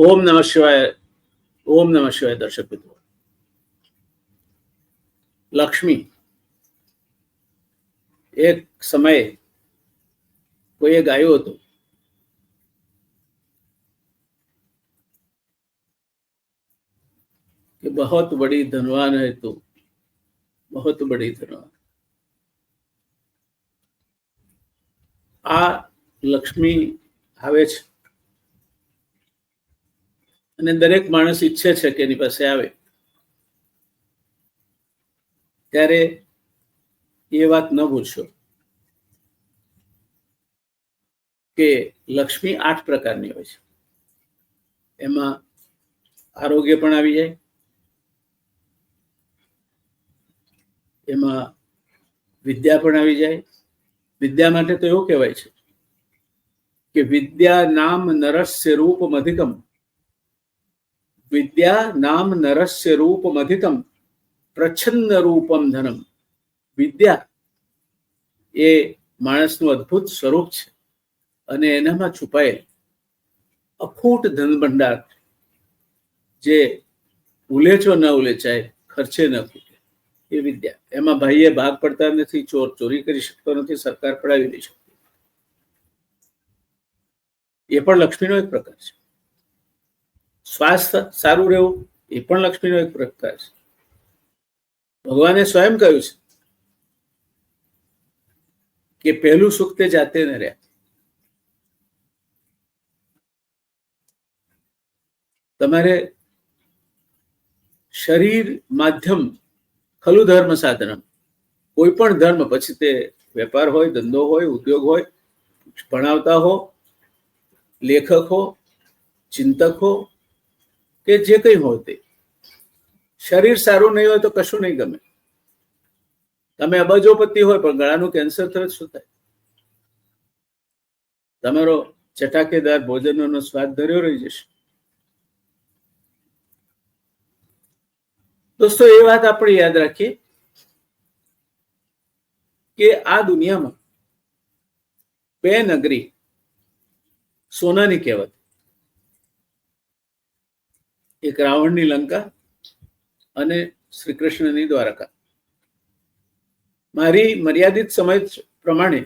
ઓમ નમઃ શિવાય ઓમ નમઃ શિવાય દર્શક મિત્રો લક્ષ્મી એક સમયે કોઈએ ગાયું હતું कि बहुत बड़ी धनवान है तू बहुत बड़ी धनवान આ લક્ષ્મી આવે છે અને દરેક માણસ ઈચ્છે છે કે એની પાસે આવે. ત્યારે એ વાત ન ભૂલશો કે લક્ષ્મી આઠ પ્રકારની હોય છે. એમાં આરોગ્ય પણ આવી જાય, એમાં વિદ્યા પણ આવી જાય. વિદ્યા માટે તો એવું કહેવાય છે કે વિદ્યા નામ નરસ્ય રૂપ અધિકમ વિદ્યા નામ નરસ્ય રૂપમ અધિકમ પ્રચ્છન્ન રૂપમ ધનમ વિદ્યા એ માણસનું અદ્ભુત સ્વરૂપ છે અને એનામાં છુપાયેલ અખૂટ ધન ભંડાર જે ઉલેચો ન ઉલેચાય, ખર્ચે ન ખૂટે, એ વિદ્યા. એમાં ભાઈએ ભાગ પડતા નથી, ચોર ચોરી કરી શકતો નથી, સરકાર પડાવી દઈ શકતી. એ પણ લક્ષ્મીનો એક પ્રકાર છે. સ્વાસ્થ્ય સારું રહેવું એ પણ લક્ષ્મીનો એક પ્રકાર છે. ભગવાને સ્વયં કહ્યું છે કે પહેલું સુખ તે જાતે ન રહ્યા તમારે શરીર માધ્યમ ખલું ધર્મ સાધનમ. કોઈ પણ ધર્મ પછી તે વેપાર હોય, ધંધો હોય, ઉદ્યોગ હોય, ભણાવતા હો, લેખક હો, ચિંતક હો કે જે કંઈ હોય તે. શરીર સારું નહીં હોય તો કશું નહીં ગમે. તમે અબજોપતિ હોય પણ ગળાનું કેન્સર તરત શું થાય? તમારો ચટાકેદાર ભોજનનો સ્વાદ ધર્યો રહી જશે. દોસ્તો, એ વાત આપણે યાદ રાખીએ કે આ દુનિયામાં બે નગરી સોનાની કહેવત એક રાવણની લંકા અને શ્રી કૃષ્ણની દ્વારકા. મારી મર્યાદિત સમય પ્રમાણે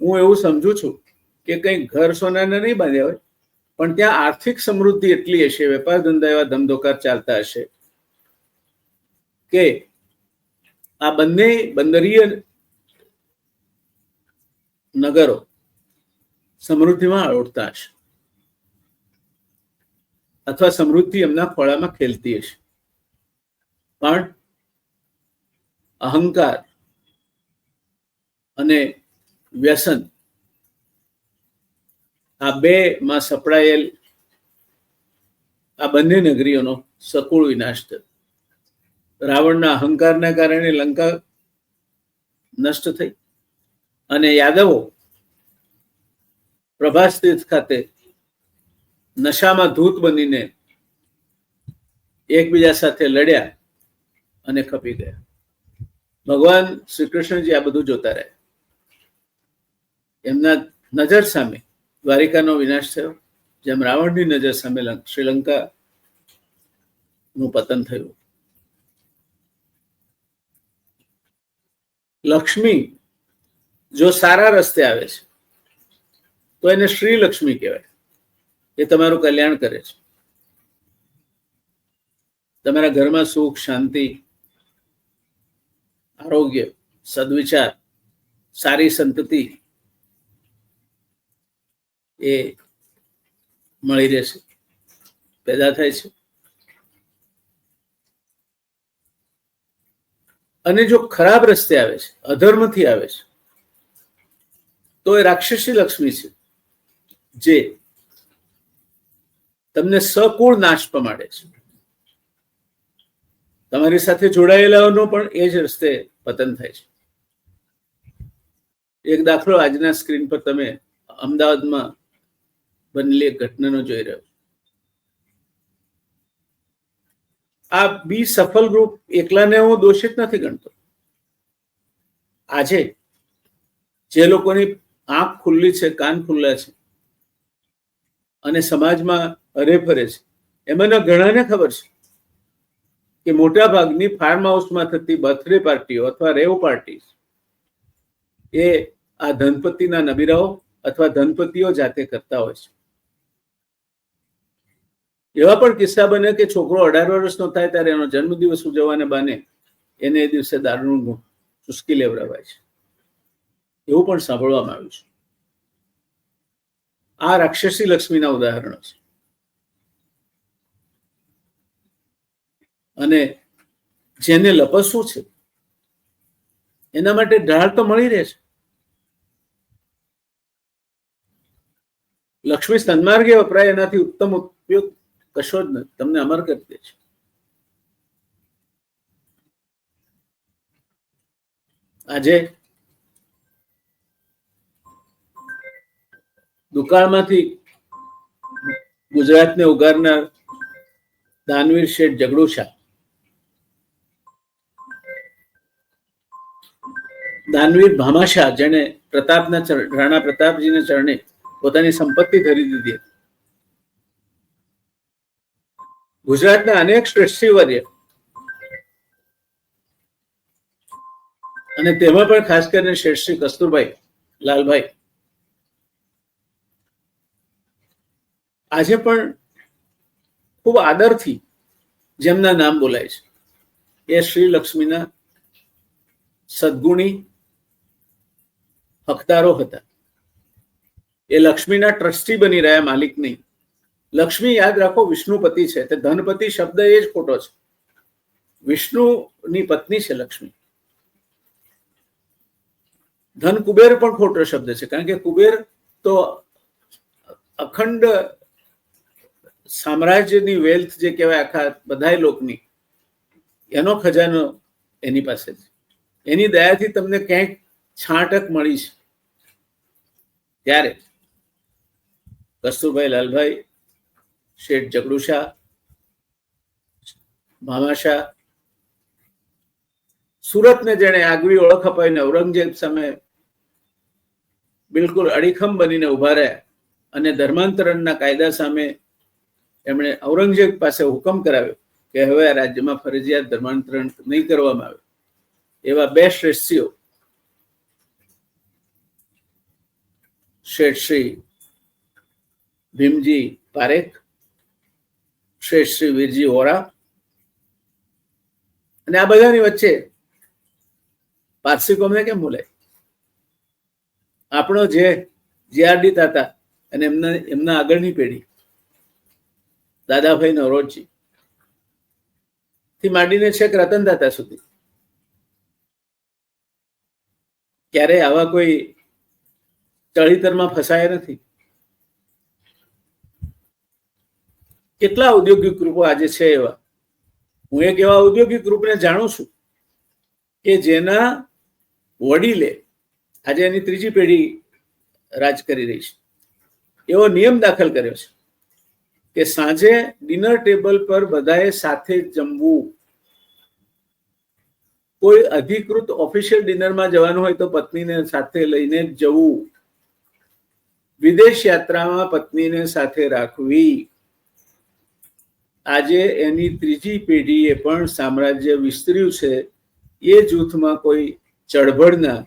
હું એવું સમજુ છું કે કંઈ ઘર સોનાને નહીં બાંધ્યા હોય, પણ ત્યાં આર્થિક સમૃદ્ધિ એટલી હશે, વેપાર ધંધા એવા ધમધોકાર ચાલતા હશે કે આ બંને બંદરીય નગરો સમૃદ્ધિમાં અળોડતા હશે. અથવા સમૃદ્ધિ એમના ખોળામાં ખેલતી હશે. પણ અહંકાર અને વ્યસન આ બે માં સપડાયેલ આ બંને નગરીઓનો સકુળ વિનાશ થયો. રાવણના અહંકારના કારણે લંકા નષ્ટ થઈ. અને યાદવો પ્રભાસ તીર્થ ખાતે નશામાં ધૂત બનીને એકબીજા સાથે લડ્યા અને ખપી ગયા. ભગવાન શ્રી કૃષ્ણજી આ બધું જોતા રહ્યા. એમના નજર સામે દ્વારિકાનો વિનાશ થયો, જેમ રાવણની નજર સામે શ્રીલંકા નું પતન થયું. લક્ષ્મી જો સારા રસ્તે આવે છે, તો એને શ્રી લક્ષ્મી કહેવાય. એ તમારું કલ્યાણ કરે છે. તમારા ઘરમાં સુખ, શાંતિ, આરોગ્ય, સદવિચાર, સારી સંતતિ એ મળી રહેશે. પેદા થાય છે. અને જો ખરાબ રસ્તે આવે છે, અધર્મથી આવે છે, તો એ રાક્ષસી લક્ષ્મી છે, જે તમને સકુળ નાશ પમાડે છે. તમારી સાથે જોડાયેલાઓનો પણ એ જ રસ્તે પતન થાય છે. એક દાખલો આજના સ્ક્રીન પર તમે અમદાવાદમાં બનેલી એક ઘટનાનો જોઈ રહ્યો. આ બી સફળ ગ્રુપ એકલાને હું દોષિત નથી ગણતો. આજે જે લોકોની આંખ ખુલ્લી છે, કાન ખુલ્લા છે, અને સમાજમાં હરે ફરે છે. એમાંના ઘણાને ખબર છે કે મોટા ભાગની ફાર્મ હાઉસમાં થતી બર્થડે પાર્ટીઓ અથવા રેવ પાર્ટી એ આ ધનપતિના નબીરાઓ અથવા ધનપતિઓ જાતે કરતા હોય છે. એવા પણ કિસ્સા બને કે છોકરો અઢાર વર્ષનો થાય ત્યારે એનો જન્મદિવસ ઉજવવાને બાને એને એ દિવસે દારૂનું ચુસ્કી લેવડાવાય છે. એવું પણ સાંભળવામાં આવ્યું છે. આ રાક્ષસી લક્ષ્મીના ઉદાહરણો છે. અને જેને લપસવું છે? એના માટે ઢાળ તો મળી રહે છે. લક્ષ્મી સન્માર્ગે વપરાય એનાથી ઉત્તમ ઉપયોગ કશો જ નથી તમને અમર કરી દે છે. આજે દુકાળમાંથી ગુજરાતને ઉગારનાર દાનવીર શેઠ જગડુશા દાનવીર ભામાશા જેને પ્રતાપના રાણા પ્રતાપજીને ચરણે પોતાની સંપત્તિ ધરી દીધી હતી. ગુજરાતના અનેક શ્રેષ્ઠીવર્ય અને તેમાં પણ ખાસ કરીને શ્રેષ્ઠ શ્રી કસ્તુરભાઈ, લાલભાઈ. આજે પણ ખૂબ આદરથી જેમના નામ બોલાય છે. એ શ્રી લક્ષ્મીના સદગુણી હકદારો હતા. એ લક્ષ્મીના ટ્રસ્ટી બની રહ્યા માલિક નહીં લક્ષ્મી યાદ રાખો, વિષ્ણુપતિ છે. તે ધનપતિ શબ્દ એ જ ખોટો છે. વિષ્ણુની પત્ની છે લક્ષ્મી. ધન કુબેર પણ ખોટો શબ્દ છે. કારણ કે કુબેર તો અખંડ સામ્રાજ્યની વેલ્થ જે કહેવાય આખા બધા લોકની, એનો ખજાનો એની પાસે છે. એની દયાથી તમને ક્યાંક છાંટક મળી છે. ત્યારે કસ્તુરભાઈ લાલભાઈ, શેઠ જગડુશા મામાશા સુરતને જેણે આગવી ઓળખ અપાવીને ઔરંગઝેબ સામે બિલકુલ અડીખમ બનીને ઊભા રહ્યા અને ધર્માંતરણના કાયદા સામે એમણે ઔરંગઝેબ પાસે હુકમ કરાવ્યો કે હવે આ રાજ્યમાં ફરજિયાત ધર્માંતરણ નહીં કરવામાં આવે. એવા બે શ્રેષ્ઠીઓ શેઠ શ્રી ભીમજી પારેખ, શેઠ શ્રી વીરજી હોરા અને આ બધાની વચ્ચે પારસી કોમને કેમ બોલાય? આપણો જે જીઆરડી તાતા અને એમના એમના આગળની પેઢી, દાદાભાઈ નવરોજજી, થી માંડીને છેક રતન દાતા સુધી ક્યારે આવા કોઈ ચળીતરમાં ફસાયા નથી. કેટલા ઔદ્યોગિક ગ્રુપો આજે છે એવા? હું એક એવા ઔદ્યોગિક ગ્રુપને જાણું છું કે જેના વડીલે આજે એની ત્રીજી પેઢી રાજ કરી રહી છે. એવો નિયમ દાખલ કર્યો છે કે સાંજે ડિનર ટેબલ પર બધાએ સાથે જમવું. કોઈ અધિકૃત ઓફિશિયલ ડિનરમાં જવાનું હોય તો પત્નીને સાથે લઈને જવું. વિદેશ યાત્રામાં પત્નીને સાથે રાખવી. આજે એની ત્રીજી પેઢીએ પણ સામ્રાજ્ય વિસ્તર્યું છે. એ જૂથમાં કોઈ ચળભળના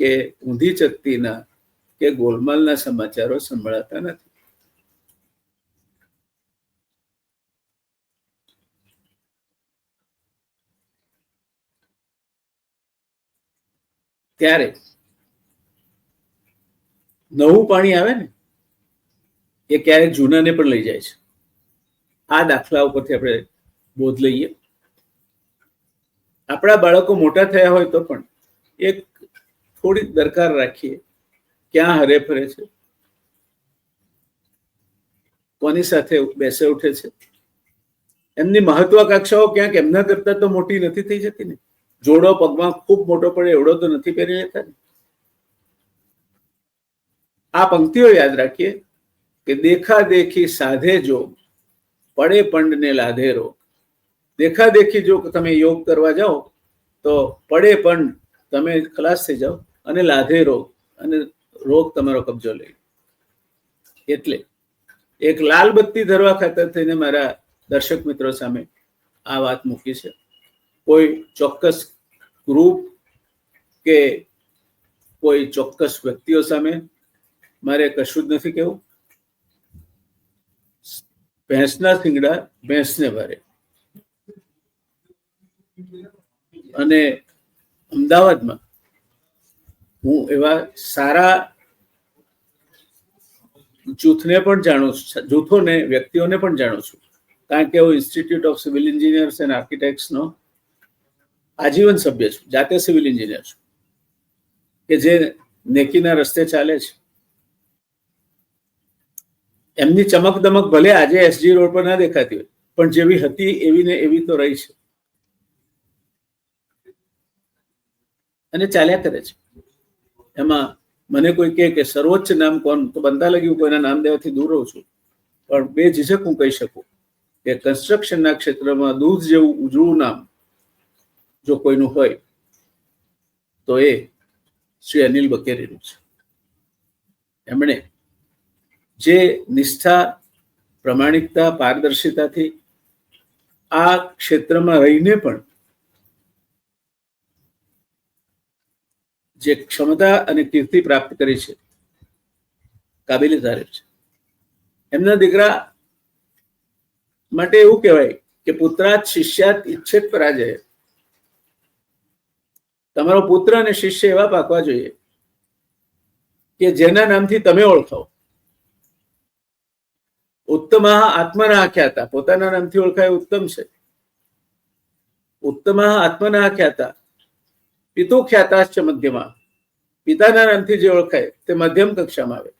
કે ઊંધી ચકતીના કે ગોલમાલના સમાચારો સંભળાતા નથી. ત્યારે નવું પાણી આવે ને, એ ક્યારેક જૂનાને પણ લઈ જાય છે. આ દાખલા ઉપરથી આપણે બોધ લઈએ. આપણા બાળકો મોટા થયા હોય તો પણ એક થોડી દરકાર રાખીએ, ક્યાં હરે ફરે છે, કોની સાથે બેસે ઉઠે છે. એમની મહત્વાકાંક્ષાઓ ક્યાંક એમના કરતા તો મોટી નથી થઈ જતી ને. જોડો પગમાં ખૂબ મોટો પડે, એવડો તો નથી પહેરી લેતા ને. આ પંક્તિઓ યાદ રાખીએ કે દેખા દેખી સાધે જો પડે પંડને લાધે રોગ. દેખા દેખી જો તમે યોગ કરવા જાઓ, તો પડે પંડ તમે ખલાસ થઈ જાઓ અને લાધે રોગ, અને રોગ તમારો કબજો લે. એટલે એક લાલ બત્તી ધરવા ખાતર થઈને મારા દર્શક મિત્રો સામે આ વાત મૂકી છે. કોઈ ચોક્કસ ગ્રુપ કે કોઈ ચોક્કસ વ્યક્તિઓ સામે મારે કશું જ નથી કહેવું. ભેંસના શિંગડા ભેંસને ભરે અને અમદાવાદમાં હું એવા સારા જૂથને પણ જાણું છું, જૂથોને, વ્યક્તિઓને પણ જાણું છું. કારણ કે હું institute of civil engineers and આર્કિટેક્ટ્સનો આજીવન સભ્ય છું, જાતે સિવિલ એન્જિનિયર છું. કે જે નેકીના રસ્તે ચાલે છે. એમની ચમક દમક ભલે આજે એસજી રોડ પર ના દેખાતી હોય, પણ જેવી હતી એવી ને એવી તો રહી છે. અને ચાલ્યા કરે છે. એમાં મને કોઈ કહે કે સર્વોચ્ચ નામ કોણ? તો બનતા લગ્યું કોઈના નામ દેવાથી દૂર રહું છું. પણ બે ઝીઝક હું કહી શકું કે કન્સ્ટ્રક્શનના ક્ષેત્રમાં દૂધ જેવું ઉજળું નામ જો કોઈનું હોય, તો એ શ્રી અનિલ બકેરીનું છે. એમણે જે નિષ્ઠા, પ્રમાણિકતા, પારદર્શિતાથી આ ક્ષેત્રમાં રહીને પણ જે ક્ષમતા અને કીર્તિ પ્રાપ્ત કરી છે, કાબિલે તારીફ છે. એમના દીકરા માટે એવું કહેવાય કે પુત્રાત શિષ્યાત ઈચ્છેત પરાજય. તમારો પુત્ર અને શિષ્ય એવા પાકવા જોઈએ કે જેના નામથી તમે ઓળખાવ. ઉત્તમ આત્મના આખ્યાતા પોતાના નામથી ઓળખાય ઉત્તમ છે. ઉત્તમ આત્મના આખ્યાતા પિતુ ખ્યાતાશ્ચ મધ્યમાં. પિતાના નામથી જે ઓળખાય તે મધ્યમ કક્ષામાં આવે.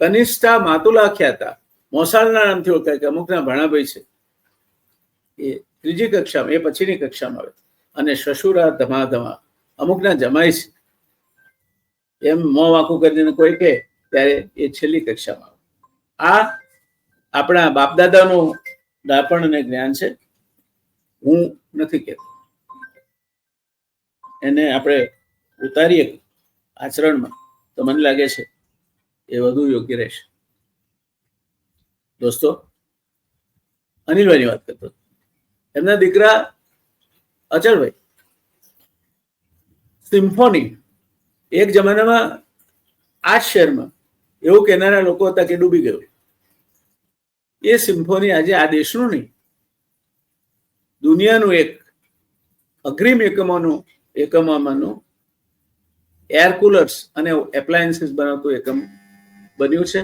કનિષ્ઠા માતુલા ખ્યાતા મોસાળના નામથી ઓળખાય કે અમુકના ભાણાભાઈ છે. એ ત્રીજી કક્ષામાં, એ પછીની કક્ષામાં આવે. અને શશુરા ધમાધમા. અમુકના જમાય છે. એમ મોં વાંકું કરીને કોઈ કહે, ત્યારે એ છેલ્લી કક્ષામાં આવે. આ આપણા બાપદાદાનું દાપણ અને જ્ઞાન છે, હું નથી કહેતો. એને આપણે ઉતારીએ આચરણમાં તો મને લાગે છે એ વધુ યોગ્ય રહેશે. દોસ્તો, અનિલભાઈની વાત કરતો એમના દીકરા અચલભાઈ, સિમ્ફોની એક જમાનામાં આ શહેરમાં એવું કહેનારા લોકો હતા કે ડૂબી ગયું. એ સિમ્ફોની આજે આ દેશનું નહીં. દુનિયાનું એક અગ્રીમ એકમોનું એકમોમાંનું એર કુલર્સ અને એપ્લાયન્સીસ બનાવતું એકમ બન્યું છે.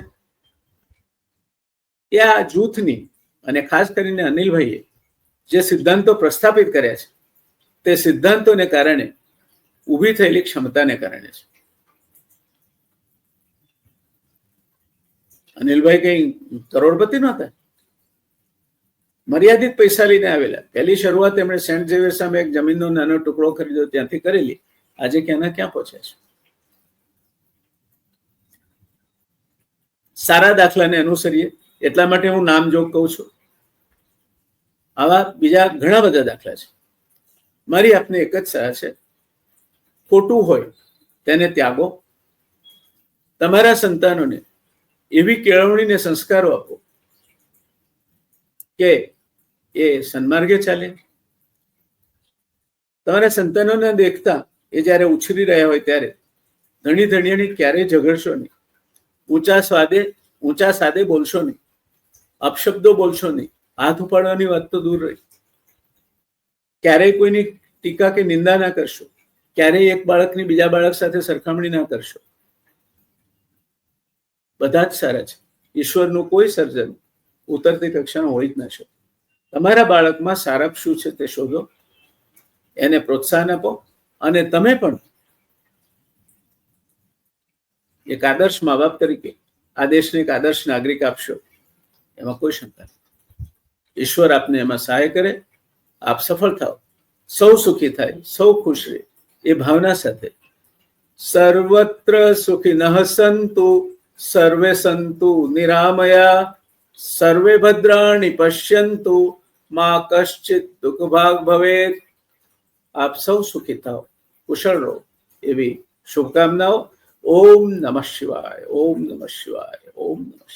એ આ જૂથની અને ખાસ કરીને અનિલભાઈએ જે સિદ્ધાંતો પ્રસ્થાપિત કર્યા છે, તે સિદ્ધાંતોને કારણે ઊભી થયેલી ક્ષમતાને કારણે છે. અનિલભાઈ કઈ કરોડપતિ નહોતા? મર્યાદિત પૈસા લઈને આવેલા. પહેલી શરૂઆત એમણે સેન્ટ ઝેવિયર સામે એક જમીનનો નાનો ટુકડો ખરીદ્યો, ત્યાંથી કરેલી. આજે ક્યાંના ક્યાં પહોંચ્યા છે? સારા દાખલાને અનુસરીએ. એટલા માટે હું નામ જોગ કહું છું. આવા બીજા ઘણા બધા દાખલા છે. મારી આપને એક જ સલાહ છે. ખોટું હોય તેને ત્યાગો. તમારા સંતાનોને એવી કેળવણીને સંસ્કારો આપો કે એ સન્માર્ગે ચાલે. તમારા સંતાનોને દેખતા એ જ્યારે ઉછરી રહ્યા હોય ત્યારે ધણી ધણીયાની ક્યારેય ઝઘડશો નહીં. ઊંચા સ્વાદે, ઊંચા સાદે બોલશો નહીં. અપશબ્દો બોલશો નહીં. હાથ ઉપાડવાની વાત તો દૂર રહી. ક્યારેય કોઈની ટીકા કે નિંદા ના કરશો. ક્યારેય એક બાળકની બીજા બાળક સાથે સરખામણી ના કરશો. બધા જ સારા છે. ઈશ્વરનું કોઈ સર્જન ઉતરતી કક્ષાનું હોઈ જ ન શકે. તમારા બાળકમાં સારપ શું છે તે શોધો. એને પ્રોત્સાહન આપો અને તમે પણ એક આદર્શ મા બાપ તરીકે આ દેશને એક આદર્શ નાગરિક આપશો. એમાં કોઈ શંકા નથી. ઈશ્વર આપને એમાં સહાય કરે, આપ સફળ થાઓ. સૌ સુખી થાય, સૌ ખુશ રહે એ ભાવના સાથે. સર્વત્ર સુખી ન સંતુ સર્વે સંતુ નિરામયા સર્વે ભદ્રાણી પશ્યંતુ માં કશ્ચિત દુઃખ ભાગ ભવેત આપ સૌ સુખી થાઓ કુશળ રહો એવી શુભકામનાઓ ઓમ નમઃ શિવાય ઓમ નમઃ શિવાય ઓમ નમઃ